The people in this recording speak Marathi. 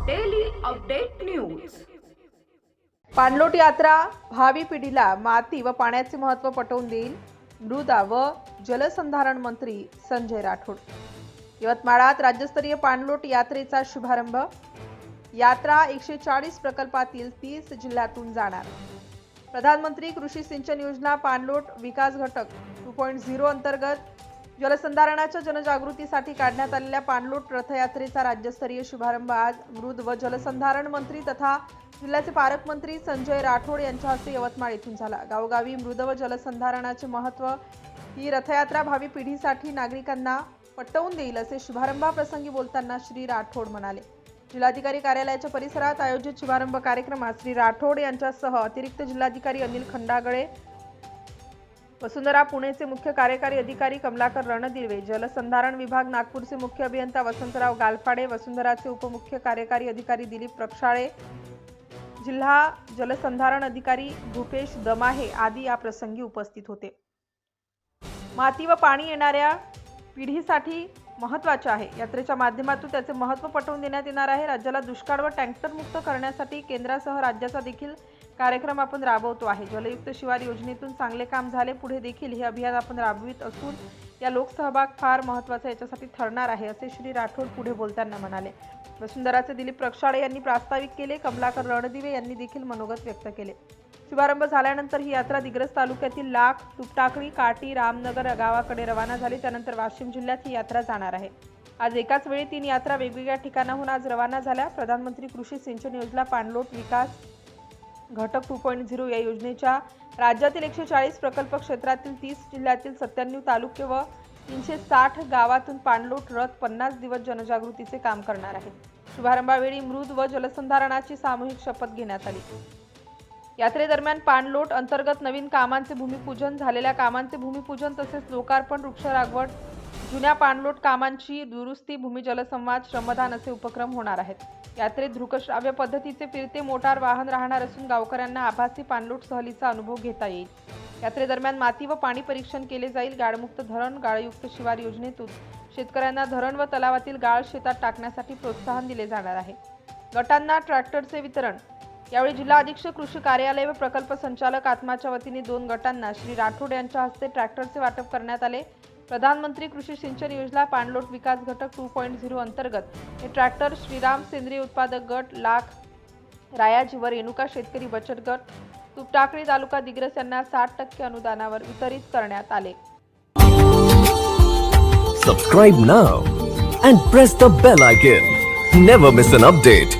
अपडेट न्यूज पाणलोट यात्रा भावी पिढीला माती व पाण्याचे महत्त्व पटवून देईल. मृदा व जलसंधारण मंत्री संजय राठोड. यवतमाळात राज्यस्तरीय पाणलोट यात्रेचा शुभारंभ. यात्रा एकशे चाळीस प्रकल्पातील तीस जिल्ह्यातून जाणार. प्रधानमंत्री कृषी सिंचन योजना पाणलोट विकास घटक टू पॉईंट झिरो अंतर्गत जलसंधारणाच्या जनजागृतीसाठी काढण्यात आलेल्या पाणलोट रथयात्रेचा राज्यस्तरीय शुभारंभ आज मृद व जलसंधारण मंत्री तथा जिल्ह्याचे पालकमंत्री संजय राठोड यांच्या हस्ते यवतमाळ येथून झाला. गावोगावी मृद व जलसंधारणाचे महत्त्व ही रथयात्रा भावी पिढीसाठी नागरिकांना पटवून देईल असे शुभारंभाप्रसंगी बोलताना श्री राठोड म्हणाले. जिल्हाधिकारी कार्यालयाच्या परिसरात आयोजित शुभारंभ कार्यक्रमात श्री राठोड यांच्यासह अतिरिक्त जिल्हाधिकारी अनिल खंडागळे वसुंधरा पुणेचे मुख्य कार्यकारी अधिकारी कमलाकर रणदिवे जलसंधारण विभाग नागपूरचे मुख्य अभियंता वसंतराव गालफाडे वसुंधराचे उपमुख्य कार्यकारी अधिकारी दिलीप प्रक्षाळे जिल्हा जलसंधारण अधिकारी भूपेश दमाहे आदी या प्रसंगी उपस्थित होते. माती व पाणी येणाऱ्या पिढीसाठी महत्त्वाचे आहे. यात्रेच्या माध्यमातून त्याचे महत्त्व पटवून देण्यात येणार आहे. राज्याला दुष्काळ व टँकर मुक्त करण्यासाठी केंद्रासह राज्याचा देखील कार्यक्रम आपण राबवतो आहे. जलयुक्त शिवार योजनेतून चांगले काम झाले पुढे देखील हे अभियान आपण राबवित असून या लोकसहभाग फार महत्त्वाचा याच्यासाठी ठरणार आहे असे श्री राठोड पुढे बोलताना म्हणाले. वसुंधराचे दिलीप प्रक्षाळे यांनी प्रास्ताविक केले कमलाकर रणदिवे यांनी देखील मनोगत व्यक्त केले. शुभारंभ झाल्यानंतर ही यात्रा दिग्रस तालुक्यातील लाख तुपटाकळी काटी रामनगर गावाकडे रवाना झाली त्यानंतर वाशिम जिल्ह्यात ही यात्रा जाणार आहे. आज एकाच वेळी तीन यात्रा वेगवेगळ्या ठिकाणाहून आज रवाना झाल्या. प्रधानमंत्री कृषी सिंचन योजना पाणलोट विकास घटक टू पॉईंट झिरो या योजनेच्या राज्यातील एकशे चाळीस प्रकल्प क्षेत्रातील तीस जिल्ह्यातील सत्त्याण्णव तालुके व तीनशे साठ गावातून पाणलोट रथ पन्नास दिवस जनजागृतीचे काम करणार आहे शुभारंभावेळी मृद व जलसंधारणाची सामूहिक शपथ घेण्यात आली. यात्रेदरम्यान पाणलोट अंतर्गत नवीन कामांचे भूमिपूजन झालेल्या कामांचे भूमिपूजन तसेच लोकार्पण वृक्ष लागवड जुन्या पाणलोट कामांची दुरुस्ती भूमी जलसंवाद श्रमदान असे उपक्रम होणार आहेत. यात्रेत दृकश्राव्य पद्धतीचे फिरते मोटार वाहन राहणार असून गावकऱ्यांना आभासी पाणलोट सहलीचा अनुभव घेता येईल. यात्रेदरम्यान माती व पाणी परीक्षण केले जाईल. गाळमुक्त धरण गाळयुक्त शिवार योजनेतून शेतकऱ्यांना धरण व तलावातील गाळ शेतात टाकण्यासाठी प्रोत्साहन दिले जाणार आहे. गटांना ट्रॅक्टरचे वितरण. यावेळी जिल्हा अधीक्षक कृषी कार्यालय व प्रकल्प संचालक आत्माच्या वतीने दोन गटांना श्री राठोड यांच्या हस्ते ट्रॅक्टरचे वाटप करण्यात आले. प्रधानमंत्री कृषी सिंचन योजना पाणलोट विकास घटक टू पॉईंट झिरो अंतर्गत. हे ट्रॅक्टर श्रीराम सेंद्रिय उत्पादक गट लाख रायाजी व रेणुका शेतकरी बचत गट तुपटाकळी तालुका दिग्रस यांना साठ टक्के अनुदानावर वितरित करण्यात आले. Subscribe now and press the bell icon never miss an update